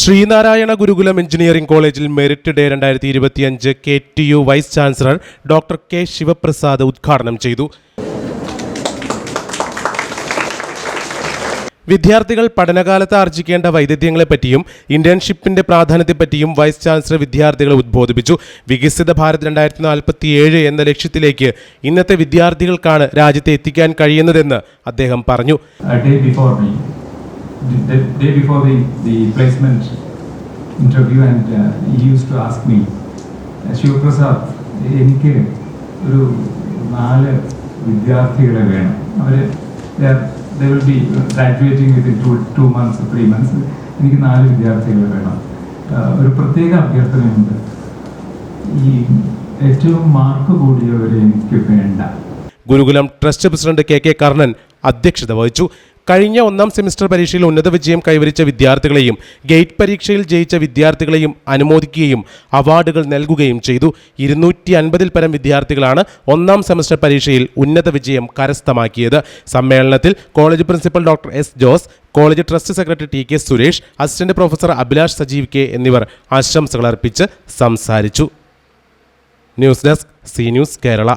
Sreenarayana Gurukulam engineering കോളേജിൽ merit day രണ്ടായിരത്തി ഇരുപത്തിയഞ്ച് K T U vice chancellor doctor K Sivaprasad ഉദ്ഘാടനം ചെയ്തു. വിദ്യാർത്ഥികൾ പഠനകാലത്ത് ആർജിക്കേണ്ട വൈദഗ്ധ്യങ്ങളെപ്പറ്റിയും ഇന്റേൺഷിപ്പിന്റെ പ്രാധാന്യത്തെപ്പറ്റിയും വൈസ് ചാൻസലർ വിദ്യാർത്ഥികളെ ഉദ്ബോധിപ്പിച്ചു. വികസിത ഭാരത് രണ്ടായിരത്തി നാൽപ്പത്തി ഏഴ് എന്ന ലക്ഷ്യത്തിലേക്ക് ഇന്നത്തെ വിദ്യാർത്ഥികൾക്കാണ് രാജ്യത്തെ എത്തിക്കാൻ കഴിയുന്നതെന്ന് അദ്ദേഹം പറഞ്ഞു a day before me, the, day before the, the placement interview, and uh, he used to ask me, Sivaprasad എനിക്ക് ഒരു നാല് വിദ്യാർത്ഥികളെ വേണം. അവർ they will be graduating within two two months three months എനിക്ക് നാല് വിദ്യാർത്ഥികളെ വേണം. Uh, ഒരു പ്രത്യേക അഭ്യർത്ഥനയുണ്ട്. ഈ ഏറ്റവും മാർക്ക് കൂടിയവരെ എനിക്ക് വേണ്ട. Gurukulam trust president K K Karnan അധ്യക്ഷത വഹിച്ചു. കഴിഞ്ഞ ഒന്നാം സെമിസ്റ്റർ പരീക്ഷയിൽ ഉന്നത വിജയം കൈവരിച്ച വിദ്യാർത്ഥികളെയും ഗേറ്റ് പരീക്ഷയിൽ ജയിച്ച വിദ്യാർത്ഥികളെയും അനുമോദിക്കുകയും അവാർഡുകൾ നൽകുകയും ചെയ്തു. ഇരുന്നൂറ്റി അൻപതിൽ പരം വിദ്യാർത്ഥികളാണ് ഒന്നാം സെമസ്റ്റർ പരീക്ഷയിൽ ഉന്നത വിജയം കരസ്ഥമാക്കിയത്. സമ്മേളനത്തിൽ college principal doctor S Jose college trust secretary T K Suresh assistant professor Abhilash Sajeev K എന്നിവർ ആശംസകൾ അർപ്പിച്ച് സംസാരിച്ചു. News desk C news Kerala.